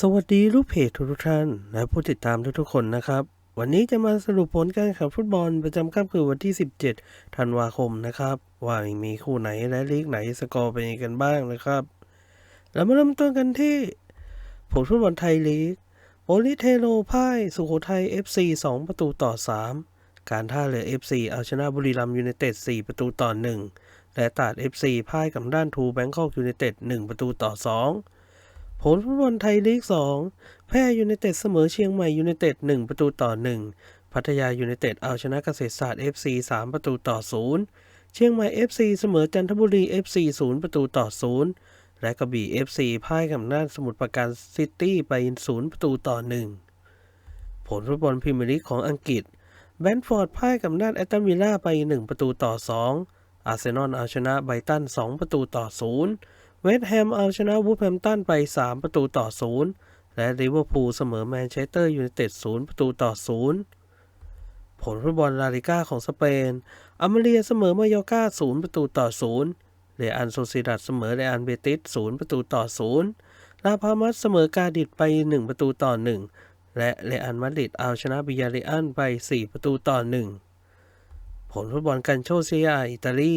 สวัสดีลูกเพจทุกท่านและผู้ติดตามทุกๆคนนะครับ วันนี้จะมาสรุปผลการแข่งฟุตบอลประจำค่ำคืนวันที่ 17 ธันวาคมนะครับ ว่ามีคู่ไหนและลีกไหนสกอร์เป็นยังไงกันบ้างนะครับ เรามาเริ่มต้นกันที่ ผลฟุตบอลไทยลีกโอลิเทโลพ่ายสุโขทัย FC 2 ประตูต่อ 3 การท่าเรือ FC เอาชนะบุรีรัมย์ยูไนเต็ด 4 ประตูต่อ 1 และตาด FC พ่ายกับด้านทูแบงคอกยูไนเต็ด 1 ประตูต่อ 2 ผลฟุตบอลไทยลีก 2 แพร่ยูไนเต็ดเสมอเชียงใหม่ยูไนเต็ด 1 ประตูต่อ 1 พัทยายูไนเต็ดเอาชนะเกษตรศาสตร์ FC 3 ประตูต่อ 0 เชียงใหม่ FC เสมอจันทบุรี FC 0 ประตูต่อ 0 และกระบี่ FC พ่ายกับด้านสมุทรปราการซิตี้ไป 0 ประตูต่อ 1 ผลฟุตบอลพรีเมียร์ลีกของอังกฤษ แบนฟอร์ดพ่ายกับด้านแอตตันวิลล่าไป 1 ประตูต่อ 2 อาร์เซนอลเอาชนะไบตัน 2 ประตูต่อ 0 เวสต์แฮมเอาชนะวูฟแฮมตันไป 3 ประตูต่อ 0 และลิเวอร์พูลเสมอแมนเชสเตอร์ยูไนเต็ด 0 ประตูต่อ 0 ผลฟุตบอลลาลิก้าของสเปนอเมเรียเสมอมายอร์กา0 ประตูต่อ 0 เรอันโซซิดัดเสมอเรอันเบติส 0 ประตูต่อ 0 ลาพามัสเสมอกาดิดไป 1 ประตูต่อ 1 และเรอันมาดริดเอาชนะบิยาเรอันไป 4 ประตูต่อ 1 ผลฟุตบอลกันโชเซียอิตาลี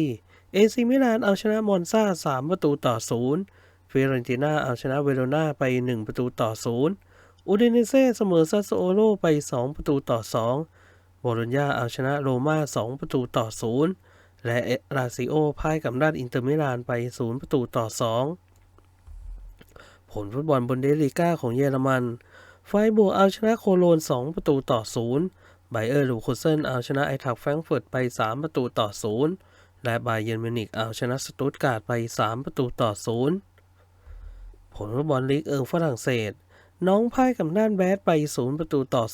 เอซิมิลานเอาชนะมอนซา3 ประตูต่อ 0 ฟิเรนติน่าเอาชนะเวโรนาไป 1 ประตูต่อ 0 อูเดเนเซ่เสมอซาสโอโลไป 2 ประตูต่อ 2 โบโลญญาเอาชนะโรม่า 2 ประตูต่อ 0 และลาซิโอพ่ายกับด้านอินเตอร์มิลานไป 0 ประตูต่อ 2 ผลฟุตบอลบนเดลีกาของเยอรมัน ไฟบวกเอาชนะโคโลน 2 ประตูต่อ 0 ไบเออร์ลูคูเซนเอาชนะไอทักแฟรงก์เฟิร์ตไป 3 ประตูต่อ 0 และบาเยร์นมิวนิกเอาชนะสตุตการ์ดไป 3 ประตูต่อ0ผลฟุตบอลลีกเอิงฝรั่งเศส น้องพ่ายกับด้านแบดไป 0 ประตูต่อ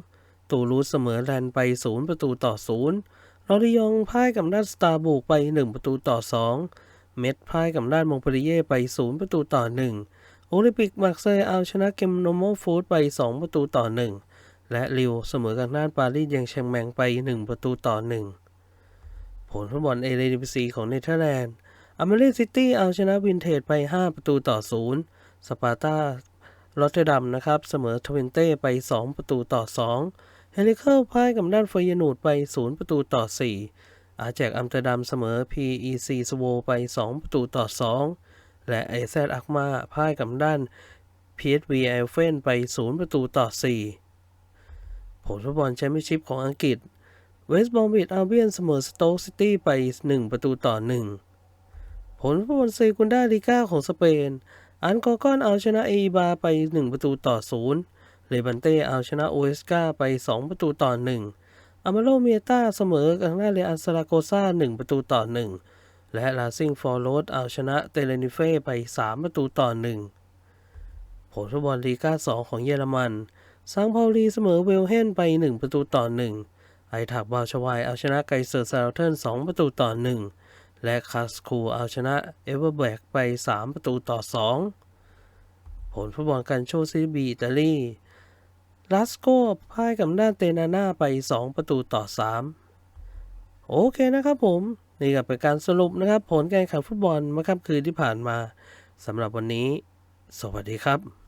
2 ตูรูสเสมอแลนไป 0 ประตูต่อ0ลอริยองพ่ายกับด้านสตาร์บุกไป 1 ประตูต่อ 2 เม็ดพ่ายกับด้านมงปรีเย่ไป 0 ประตูต่อ 1 โอลิมปิกมาร์เซย์เอาชนะเกมโนโมฟูดไป 2 ประตูต่อ 1 และลิวเสมอกับด้านปารีสยังเชียงแมงไป 1 ประตูต่อ 1 ผลฟุตบอลเอเลดิซีของเนเธอร์แลนด์อเมริซิตี้เอาชนะวินเทจไป 5 ประตูต่อ 0 สปาร์ตาลอตเทอร์ดัมนะครับ เสมอทเวนเต้ไป 2 ประตูต่อ 2 เฮลิเคิลพ่ายกับด้านเฟยนูดไป 0 ประตูต่อ 4 อาแจกอัมเตอร์ดัมเสมอ PEC สโวไป 2 ประตูต่อ 2 และไอแซดอักมาพ่ายกับด้าน PSV ไอเฟนไป 0 ประตูต่อ 4 ผลฟุตบอลแชมเปี้ยนชิพของอังกฤษ เวสต์บอมบิดอาเบียนเสมอสโต๊กซิตี้ไป 1 ประตูต่อ 1 ผลฟุตบอลเซกุนดาลิก้าของสเปน อันกอกอนเอาชนะเอบาไป 1 ประตูต่อ 0 เลบันเต้เอาชนะโอเอสกาไป 2 ประตูต่อ 1 อามาโลเมียตาเสมอกับหน้าเรอันซาราโกซา1 ประตูต่อ 1 และลาซิงฟอร์โรสเอาชนะเตเลนิเฟ่ไป 3 ประตูต่อ 1 ผลฟุตบอลลีกา2 ของเยอรมันซังเปาลีเสมอเวลเฮนไป 1 ประตูต่อ 1 ไอถักบาวชวายเอาชนะไกเซอร์ซาร์เทิร์น2ประตูต่อ 1 และคาสคูเอาชนะเอเวอร์แบกไป 3 ประตูต่อ 2 ผลฟุตบอลกันโชซีบีอิตาลีลาสโกพ่ายกับด้านเตนาน่าไป 2 ประตูต่อ 3 โอเคนะครับผม นี่ก็เป็นการสรุปนะครับ ผลการแข่งฟุตบอลเมื่อค่ำคืนที่ผ่านมาสำหรับวันนี้ สวัสดีครับ